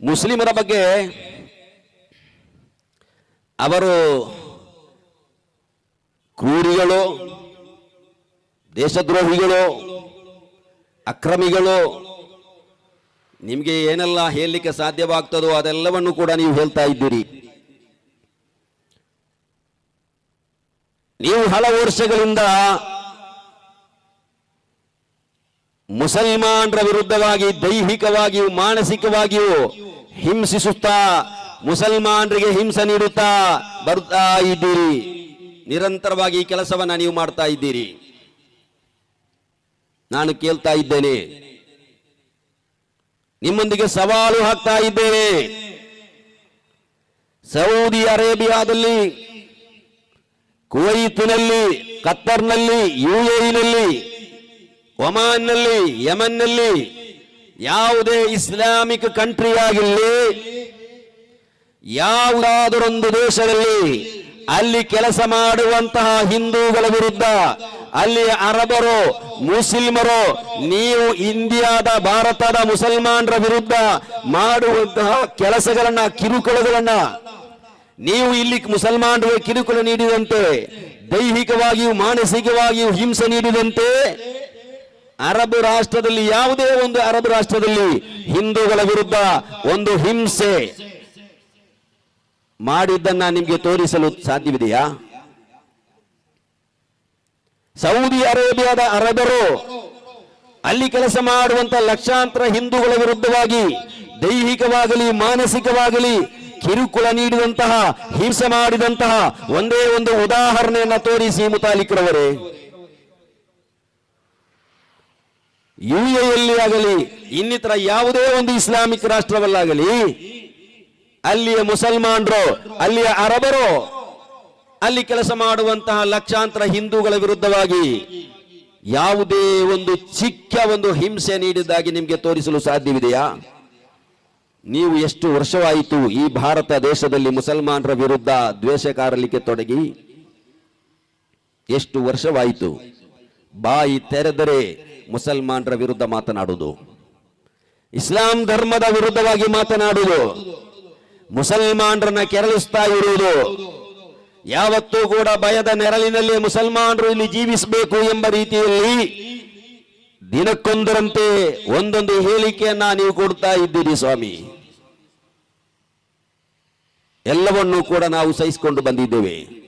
ಮುಸ್ಲಿಮರ ಬಗ್ಗೆ ಅವರು ಕ್ರೂರಿಗಳು, ದೇಶದ್ರೋಹಿಗಳು, ಅಕ್ರಮಿಗಳು. ನಿಮಗೆ ಏನೆಲ್ಲ ಹೇಳಲಿಕ್ಕೆ ಸಾಧ್ಯವಾಗ್ತದೋ ಅದೆಲ್ಲವನ್ನು ಕೂಡ ನೀವು ಹೇಳ್ತಾ ಇದ್ದೀರಿ. ನೀವು ಹಲವು ವರ್ಷಗಳಿಂದ ಮುಸಲ್ಮಾನರ ವಿರುದ್ಧವಾಗಿ ದೈಹಿಕವಾಗಿಯೂ, ಮಾನಸಿಕವಾಗಿಯೂ ಹಿಂಸಿಸುತ್ತಾ, ಮುಸಲ್ಮಾನರಿಗೆ ಹಿಂಸೆ ನೀಡುತ್ತಾ ಬರ್ತಾ ಇದ್ದೀರಿ. ನಿರಂತರವಾಗಿ ಈ ಕೆಲಸವನ್ನ ನೀವು ಮಾಡ್ತಾ ಇದ್ದೀರಿ. ನಾನು ಕೇಳ್ತಾ ಇದ್ದೇನೆ. ನಿಮ್ಮೊಂದಿಗೆ ಸವಾಲು ಹಾಕ್ತಾ ಇದ್ದೇನೆ ಸೌದಿ ಅರೇಬಿಯಾದಲ್ಲಿ, ಕುವೈತಿನಲ್ಲಿ, ಕತ್ತರ್ನಲ್ಲಿ, ಯುಎಇನಲ್ಲಿ ಒಮಾನ್ನಲ್ಲಿ, ಯಮನ್ನಲ್ಲಿ ಯಾವುದೇ ಇಸ್ಲಾಮಿಕ್ ಕಂಟ್ರಿ ಆಗಿರಲಿ ಯಾವುದಾದರೊಂದು ದೇಶದಲ್ಲಿ ಅಲ್ಲಿ ಕೆಲಸ ಮಾಡುವಂತಹ ಹಿಂದೂಗಳ ವಿರುದ್ಧ, ಅಲ್ಲಿ ಅರಬರು, ಮುಸ್ಲಿಮರು, ನೀವು ಇಂಡಿಯಾದ, ಭಾರತದ ಮುಸಲ್ಮಾನರ ವಿರುದ್ಧ ಮಾಡುವಂತಹ ಕೆಲಸಗಳನ್ನ, ಕಿರುಕುಳಗಳನ್ನ ನೀವು ಇಲ್ಲಿ ಮುಸಲ್ಮಾನರಿಗೆ ಕಿರುಕುಳ ನೀಡಿದಂತೆ, ದೈಹಿಕವಾಗಿಯೂ ಮಾನಸಿಕವಾಗಿಯೂ ಹಿಂಸೆ ನೀಡಿದಂತೆ ಅರಬ್ ರಾಷ್ಟ್ರದಲ್ಲಿ, ಯಾವುದೇ ಒಂದು ಅರಬ್ ರಾಷ್ಟ್ರದಲ್ಲಿ ಹಿಂದೂಗಳ ವಿರುದ್ಧ ಒಂದು ಹಿಂಸೆ ಮಾಡಿದ್ದನ್ನ ನಿಮಗೆ ತೋರಿಸಲು ಸಾಧ್ಯವಿದೆಯಾ? ಸೌದಿ ಅರೇಬಿಯಾದ ಅರಬರು ಅಲ್ಲಿ ಕೆಲಸ ಮಾಡುವಂತ ಲಕ್ಷಾಂತರ ಹಿಂದೂಗಳ ವಿರುದ್ಧವಾಗಿ ದೈಹಿಕವಾಗಲಿ, ಮಾನಸಿಕವಾಗಲಿ ಕಿರುಕುಳ ನೀಡಿದಂತಹ, ಹಿಂಸೆ ಮಾಡಿದಂತಹ ಒಂದೇ ಒಂದು ಉದಾಹರಣೆಯನ್ನ ತೋರಿಸಿ ಮುತಾಲಿಕ್ರವರೇ ಯುಎಯಲ್ಲಿ ಆಗಲಿ, ಇನ್ನಿತರ ಯಾವುದೇ ಒಂದು ಇಸ್ಲಾಮಿಕ್ ರಾಷ್ಟ್ರವಲ್ಲಾಗಲಿ, ಅಲ್ಲಿಯ ಮುಸಲ್ಮಾನರು, ಅಲ್ಲಿಯ ಅರಬರು, ಅಲ್ಲಿ ಕೆಲಸ ಮಾಡುವಂತಹ ಲಕ್ಷಾಂತರ ಹಿಂದೂಗಳ ವಿರುದ್ಧವಾಗಿ ಯಾವುದೇ ಒಂದು ಚಿಕ್ಕ ಒಂದು ಹಿಂಸೆ ನೀಡಿದ್ದಾಗಿ ನಿಮಗೆ ತೋರಿಸಲು ಸಾಧ್ಯವಿದೆಯಾ? ನೀವು ಎಷ್ಟು ವರ್ಷವಾಯಿತು ಈ ಭಾರತ ದೇಶದಲ್ಲಿ ಮುಸಲ್ಮಾನರ ವಿರುದ್ಧ ದ್ವೇಷ ಕಾರಲಿಕ್ಕೆ ತೊಡಗಿ? ಎಷ್ಟು ವರ್ಷವಾಯಿತು? ಬಾಯಿ ತೆರೆದರೆ ಮುಸಲ್ಮಾನರ ವಿರುದ್ಧ ಮಾತನಾಡುವುದು. ಇಸ್ಲಾಂ ಧರ್ಮದ ವಿರುದ್ಧವಾಗಿ ಮಾತನಾಡುವುದು. ಮುಸಲ್ಮಾನರನ್ನ ಕೆರಳಿಸ್ತಾ ಇರುವುದು. ಯಾವತ್ತೂ ಕೂಡ ಭಯದ ನೆರಳಿನಲ್ಲಿ ಮುಸಲ್ಮಾನರು ಇಲ್ಲಿ ಜೀವಿಸಬೇಕು ಎಂಬ ರೀತಿಯಲ್ಲಿ ದಿನಕ್ಕೊಂದರಂತೆ ಒಂದೊಂದು ಹೇಳಿಕೆಯನ್ನ ನೀವು ಕೊಡ್ತಾ ಇದ್ದೀರಿ ಸ್ವಾಮಿ. ಎಲ್ಲವನ್ನೂ ಕೂಡ ನಾವು ಸಹಿಸಿಕೊಂಡು ಬಂದಿದ್ದೇವೆ.